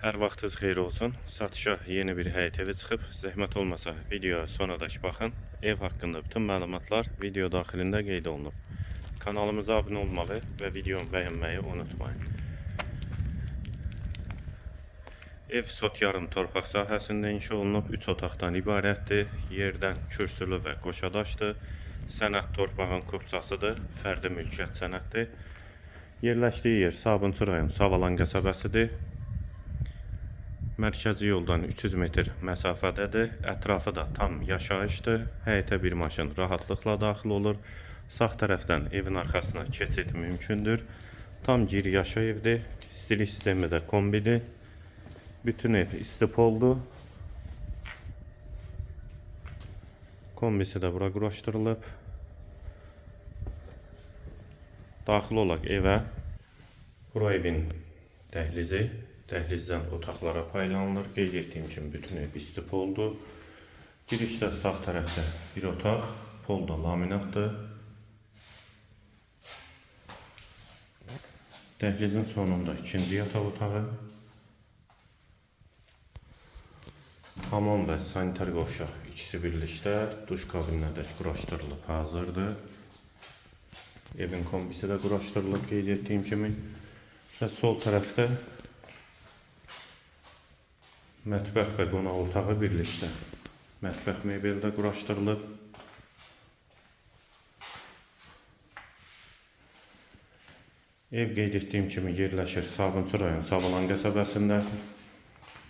Hər vaxtınız xeyir olsun. Satışa yeni bir həyət evi çıxıb. Zəhmət olmasa videoya sonradakı baxın. Ev haqqında bütün məlumatlar video daxilində qeyd olunub. Kanalımıza abunə olmağı və videomu bəyənməyi unutmayın. Ev sot yarım torpaq sahəsində inşa olunub. 3 otaqdan ibarətdir. Yerdən kürsülü və qoşadaşdır. Sənəd torpağın kupçasıdır. Fərdi mülkiyyət sənəddir. Yerləşdiyi yer Sabunçu rayon Savalan qəsəbəsidir. Mərkəzi yoldan 300 metr məsafədədir. Ətrafı da tam yaşayışdır. Həyətə bir maşın rahatlıqla daxil olur. Sağ tərəfdən evin arxasına keçid mümkündür. Tam gir yaşa evdir. Stil sistemi də kombidir. Bütün ev istipoldu. Kombisi də bura quraşdırılıb. Daxil olaq evə. Bura evin dəhlizi. Dəhlizdən otaqlara paylanılır. Qeyd etdiyim kimi bütün ev istip oldu. Girişdə sağ tərəfdə bir otaq, polda laminatdır. Dəhlizin sonunda ikinci yataq otağı. Hamam və sanitar qovşaq ikisi birlikdə duş kabinləri də quraşdırılıb hazırdır. Evin kombisi də quraşdırılıb qeyd etdiyim kimi. Və sol tərəfdə mətbəx və qonaq otağı birlikdə. Mətbəx mebeli də quraşdırılıb. Ev qeyd etdiyim kimi yerləşir Sabunçu rayon Savalan qəsəbəsində.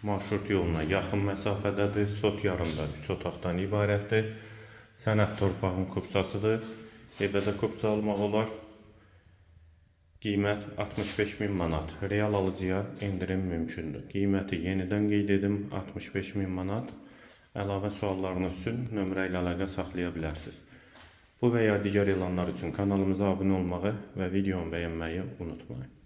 Marşrut yoluna yaxın məsafədədir. Sot yarımda 3 otaqdan ibarətdir. Sənəd torpağın kupçasıdır. Evdə də kupça almaq olar. Qiymət 65 min manat. Real alıcıya endirim mümkündür. Qiyməti yenidən qeyd edim 65 min manat. Əlavə suallarınız üçün nömrə ilə əlaqə saxlaya bilərsiniz. Bu və ya digər elanlar üçün kanalımıza abunə olmağı və videomu bəyənməyi unutmayın.